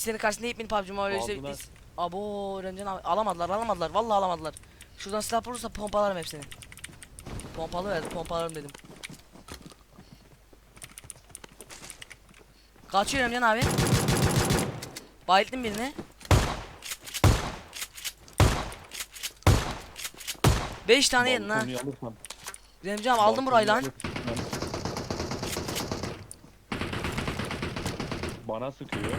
Senin karşısında ip mini PUBG Mobile Aldılar. biz. Abo Remcan abi alamadılar alamadılar vallahi alamadılar. Şuradan silah bulursa pompalarım hepsini. Pompalı verdi pompalarım dedim. Kaçıyor Remcan abi. Bayılttım birini. Beş tane yedin ha. Remcan abi aldım burayı lan. Bana sıkıyor.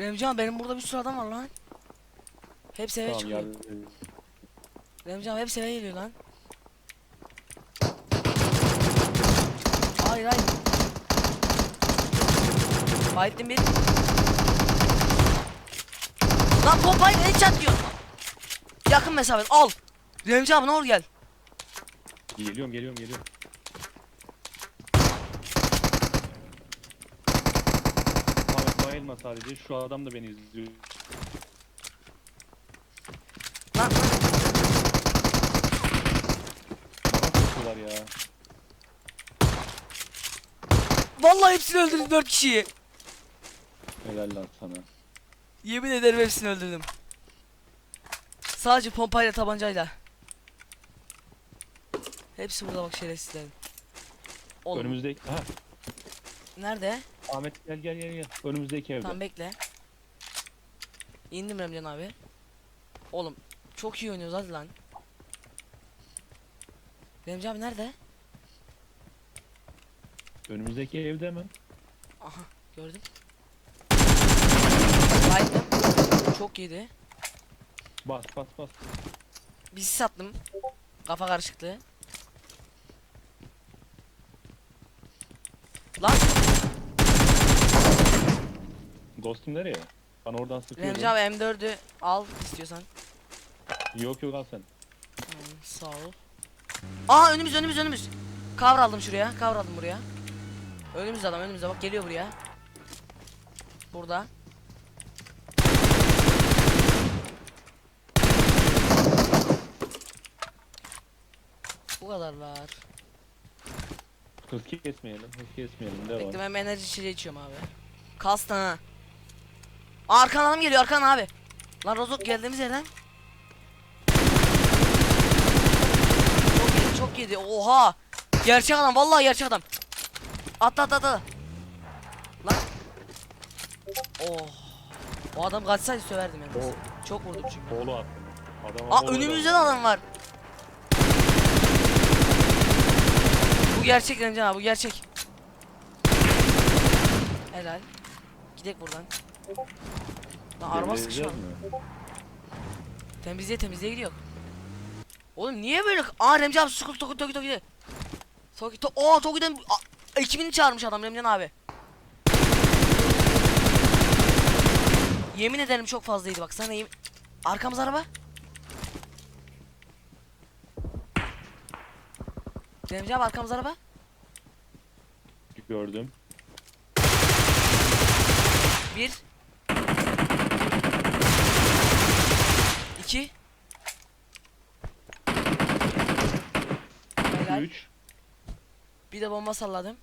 Remcan benim burada bir sürü adam var lan. Hepsi eve Tamam çıkıyor. yardım Remcan abi hepsi eve geliyor lan. Hayır hayır. Bayettin bir. Lan pompayı headshot diyor. Yakın mesafe al. Remcan abi ne olur gel. Geliyorum geliyorum geliyorum. Ahmet bayılma sadece. Şu adam da beni izliyor. Lan Bana sıkıyorlar ya. vallahi hepsini öldürdüm dört kişiyi. Helal lan sana. Yemin ederim hepsini öldürdüm. Sadece pompayla tabancayla. Hepsi burada bak şerefsizlerin. Oğlum Önümüzdeki... Ha, nerede? Ahmet gel gel gel gel. Önümüzdeki evde. Tamam bekle. İndim Remcan abi. Oğlum çok iyi oynuyoruz hadi lan. Remcan abi nerede? Önümüzdeki evde hemen. Aha gördüm. Baydım. Çok iyiydi. Bas bas bas. Bir sis attım. Kafa karışıklığı. Lan Ghost'um nereye? Bana oradan sıkıyordu. Remcan abi M4'ü al istiyorsan. Yok yok al sen. Tamam, sağ ol. Aa önümüz önümüz önümüz. Cover aldım şuraya. Cover aldım buraya. Önümüzde adam önümüzde bak geliyor buraya. Burada. Bu kadarlar. Hız kesmeyelim. Hız kesmeyelim. Devam. Bekle ben enerji içeceği içiyorum abi. Kastın ha. Arkan adam geliyor arkan abi. Lan Rozok geldiğimiz yerden. Çok yedi çok yedi oha. Gerçek adam vallahi gerçek adam. Atla atla atla. Lan. Oh. O adam kaçsaydı söverdim yani. O- Çok vurdum çünkü. Oğlu attım. Adama Aa oğlu önümüzde de da- adam var. Bu gerçek Remcan abi bu gerçek. Helal. Gidek buradan. Lan. Temizleyeceğiz mi? Temizliğe temizliğe gidiyor. Oğlum niye böyle? Aa Remcan abi Sukul Toki Toki Toki. To Aa Toki'den ekibini çağırmış adam Remcan abi. Yemin ederim çok fazlaydı bak sana yemin... Arkamız araba. Remcan abi arkamız araba. Gördüm. Bir. İki. Helal. 3. Bir de bomba salladım.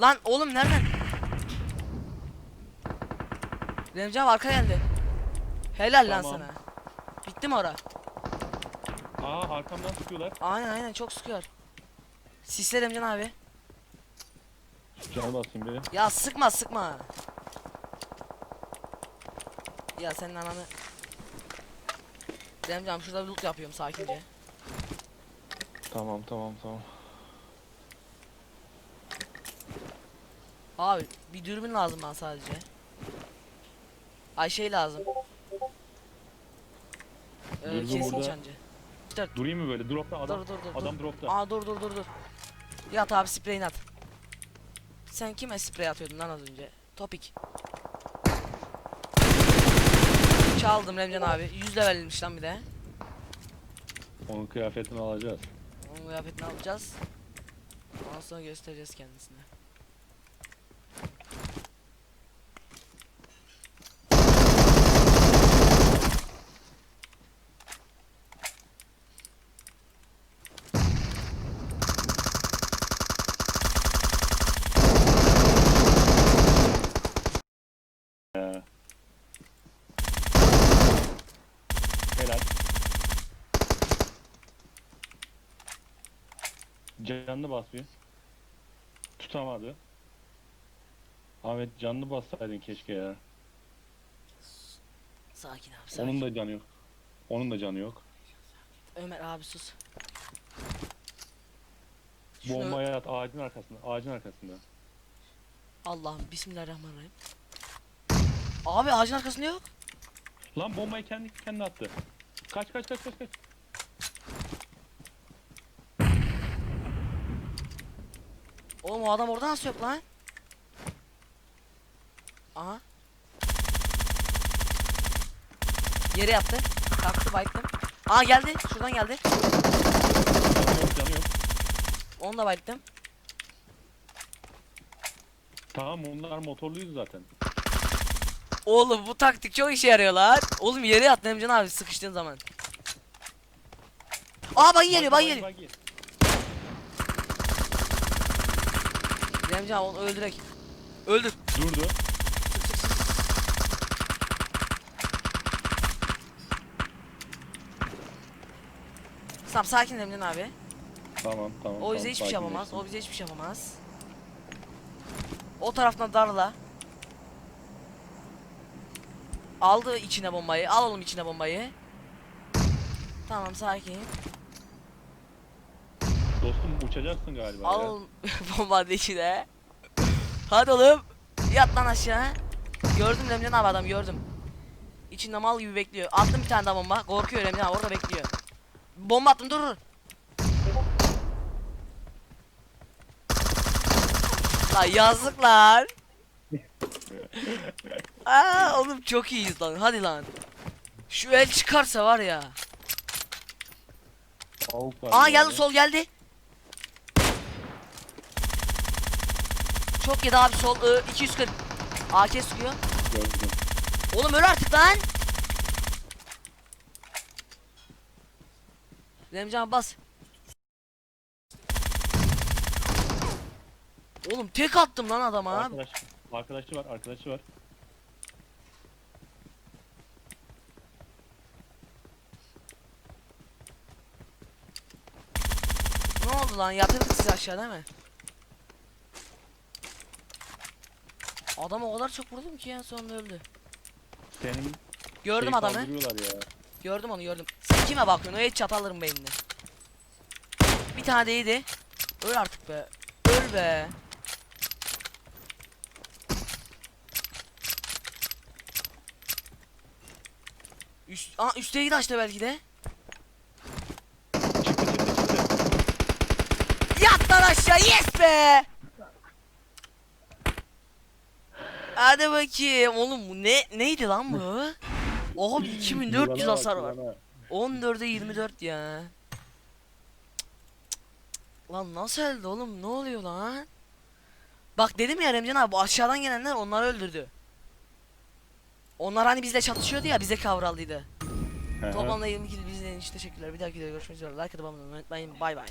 Lan oğlum nereden? Remcan arka geldi. Helal lan Tamam. sana. Bitti mi ora? Aa arkamdan sıkıyorlar. Aynen aynen çok sıkıyor. Sisle Remcan abi. Canı basayım biri. Ya sıkma sıkma. Ya senin ananı. Remcan şurada bir loot yapıyorum sakince. Tamam tamam tamam. Abi bir dürbün lazım bana sadece. Ay şey lazım. Ee, Dürbün kesin burada. çancı. Durayım mı böyle? Dropta adam. dur dur dur. adam dur. dropta. Aa dur dur dur dur. Yat abi spreyini at. Sen kime sprey atıyordun lan az önce? Topik. Çaldım Remcan abi. 100 levelmiş lan bir de. Onun kıyafetini alacağız. Onun kıyafetini alacağız. Ondan sonra göstereceğiz kendisine. Helal. Canlı bas bir. Tutamadı. Ahmet canlı bassaydın keşke ya. Sakin abi sakin. Onun da canı yok. Onun da canı yok. Ömer abi sus. Şunu- Bombaya at ağacın arkasında. Ağacın arkasında. Allah'ım bismillahirrahmanirrahim. Abi ağacın arkasında yok. Lan bombayı kendi kendine attı. Kaç kaç kaç kaç kaç. Oğlum o adam orada nasıl yok lan? Aha. Yere yattı. Kalktı bayıttım. Aa geldi. Şuradan geldi. Yok canı yok. Onu da bayıttım. Tamam onlar motorluydu zaten. Oğlum bu taktik çok işe yarıyor lan. Oğlum yere yattı Emcan abi sıkıştığın zaman. Aa bayı geliyor bayı geliyor. Emcan onu öldürek. Öldür. Durdu. Tamam sakin Emcan abi. Tamam tamam. O bize tamam, hiçbir şey yapamaz. O bize hiçbir şey yapamaz. O taraftan darla. Aldı içine bombayı. Al oğlum içine bombayı. Tamam sakin. Dostum uçacaksın galiba Al ya. bombanın içine. Hadi oğlum. Yat lan aşağı. Gördüm Remcan abi adam gördüm. İçinde mal gibi bekliyor. Attım bir tane daha bomba. Korkuyor Remcan abi orada bekliyor. Bomba attım dur dur. Lan yazık lan. Aa oğlum çok iyiyiz lan. Hadi lan. Şu el çıkarsa var ya. Avuk var Aa geldi sol geldi. Çok yedi abi sol ı, 240. AK sıkıyor. Gördüm. Oğlum öl artık lan. Remcan bas. Oğlum tek attım lan adama abi. Arkadaş, arkadaşı var arkadaşı var. Ne oldu lan? Yatırdık sizi aşağı değil mi? Adam o kadar çok vurdum ki en sonunda öldü. Senin Gördüm şeyi adamı. kaldırıyorlar ya. Gördüm onu gördüm. Sen kime bakıyorsun? O hiç çat alırım beynini. Bir tane değdi. Öl artık be. Öl be. Üst, aa üstte git açtı belki de. Çıktı çıktı çıktı. Yat lan aşağı yes be. Hadi bakayım oğlum bu ne neydi lan bu? Oha 2400 Yılana bak, hasar var. yılana. 14'e 24 ya. Lan nasıl öldü oğlum? Ne oluyor lan? Bak dedim ya Remcan abi bu aşağıdan gelenler onları öldürdü. Onlar hani bizle çatışıyordu ya bize kavraldıydı. Toplamda 22 bizden için teşekkürler. Bir dahaki videoda görüşmek üzere. Like atıp abone olmayı unutmayın. Bay bay.